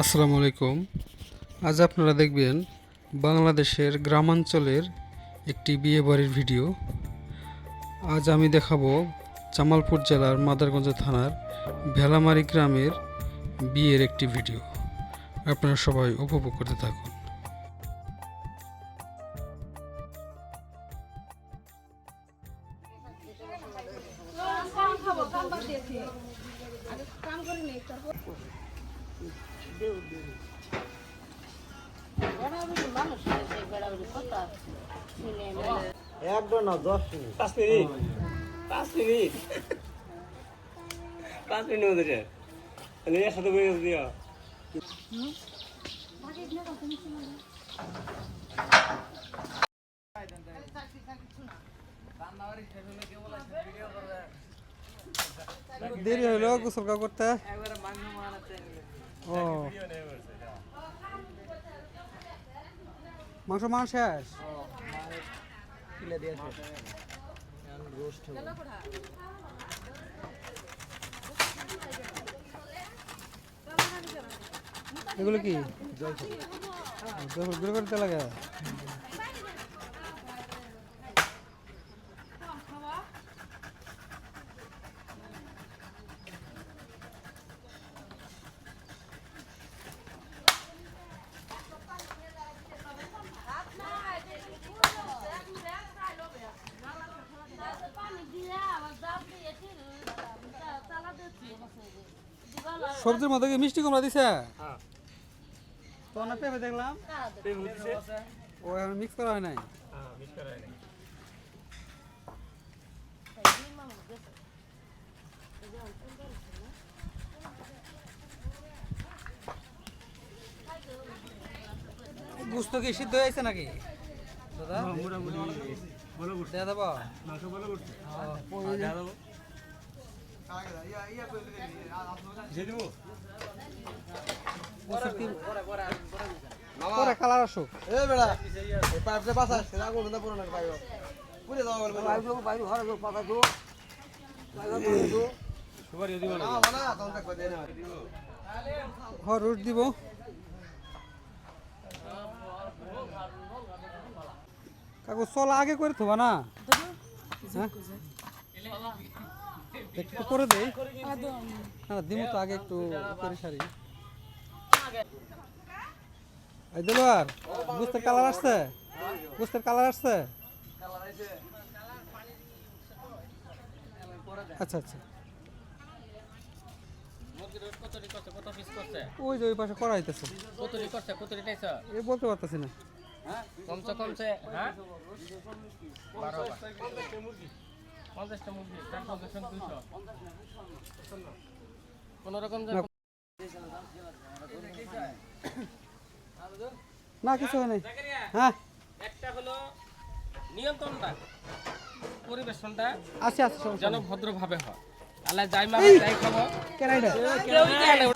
আসসালামু আলাইকুম। আজ আপনারা দেখবেন বাংলাদেশের গ্রামাঞ্চলের একটি বিয়ে বাড়ির ভিডিও। আজ আমি দেখাবো জামালপুর জেলার মাদারগঞ্জ থানার ভেলামারি গ্রামের বিয়ের একটি ভিডিও। আপনারা সবাই উপভোগ করতে থাকুন। কাম একদম না দশ মিনিট পাঁচ মিনিট পাঁচ মিনিট পাঁচ মিনিট মধ্যে আমি একসাথে বই দিও দেরি হলো গোসল করতে। ও মাংস মাংস শেষ? এগুলো কি? জল করতে লাগে? সবজির মধ্যে কি মিষ্টি কুমড়া দিছে? তো না পেঁপে দেখলাম। ও এখন মিক্স করা হয় নাই? গুস্ত কি সিদ্ধ হয়েছে নাকি? দাদা? দেয়া দেবো। পরে কালার আসুক এই বেড়া এই পাইপটা বাসা সেটা কোন না পুরো না পাইব পুরে দাও বলব পাইব পাইব ঘরে গো পাতা তো সুপারি দিব না না না তখন থাকবে দেন হ রুট দিব কাকু চলা আগে করে থবা না হ্যাঁ? একটু করে দেই। হ্যাঁ দিমু তো আগে একটু করে সারি। এই দিলওয়ার বুঝতে কালার আসছে? বুঝতে কালার আসছে? আচ্ছা আচ্ছা। কত ওই যে ওই পাশে করা হইতেছে। বলতে পারতেছি না। কমছে কমছে হ্যাঁ? বারো। পঞ্চাশটা মুরগি চার পঞ্চাশ দুইশো। কোন রকম যে না। কিছু হয় হ্যাঁ। একটা হলো নিয়ন্ত্রণটা পরিবেশনটা আছে আছে যেন। ভদ্রভাবে হয়। আল্লাহ যাই মা যাই খাব। কেন এটা? কেউ জানে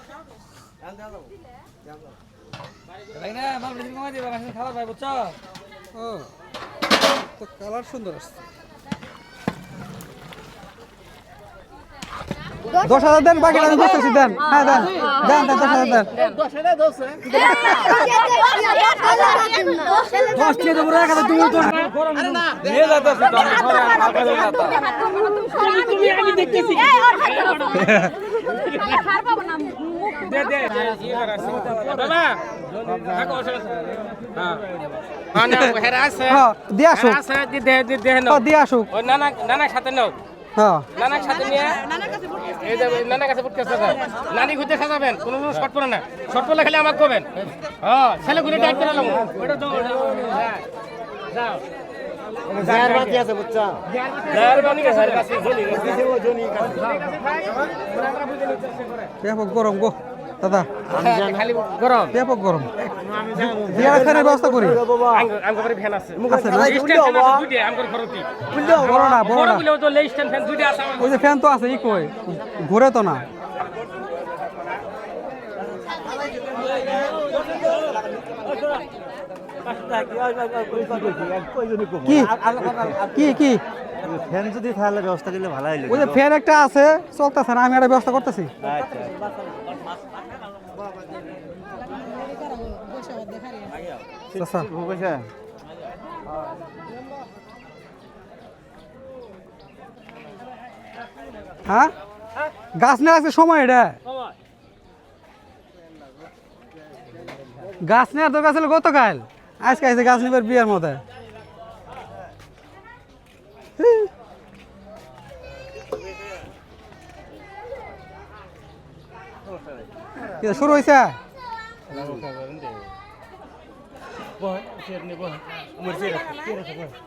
ও তো কালার সুন্দর আসছে। দশ হাজার দেন বাকিটা আমি বুঝতেছি দেন হ্যাঁ দেন দেন দেন দশ হাজার দেন দশ দিয়ে দেবো এক হাজার তুমি হ্যাঁ মানে হ্যাঁ দিয়ে আসুক হেরা আছে দি দে দি দে নাও হ্যাঁ দিয়ে আসুক নানা সাথে নাও হ্যাঁ। নানার সাথে নিয়ে এই যে নানার কাছে ফুটকে সাজাবেন নানি ঘুরতে সাজাবেন কোনো শর্ট পড়ে না। শর্ট পড়লে খালি আমাকে করবেন। হ্যাঁ ছেলে ঘুরে টাইট করে নাও ওটা তো হ্যাঁ, যাও জায়ার বাতি আছে বুঝছা যার বানি গেছে কাছে জলি গেছে জনি কাছে ব্যাপক গরম গো দাদা। খালি গরম। ব্যাপক গরম। বিয়ার ব্যবস্থা করি। ফ্যান আছে। আছে বড় না বড় না তো আছে ওই যে ফ্যান তো আছে ই কই? ঘুরে তো না। কি? কি কি? ফ্যান যদি তাহলে ব্যবস্থা করলে ভালো হইল ওই যে ফ্যান একটা আছে চলতেছে না আমি একটা ব্যবস্থা করতেছি। আচ্ছা। হ্যাঁ? গাছ না আছে সময় এটা। গাছ নেওয়ার দরকার ছিল গতকাল। আজকে আছে গাছ নিবার বিয়ের মধ্যে শুরু হয়েছে Bon, c'est bon. Merci.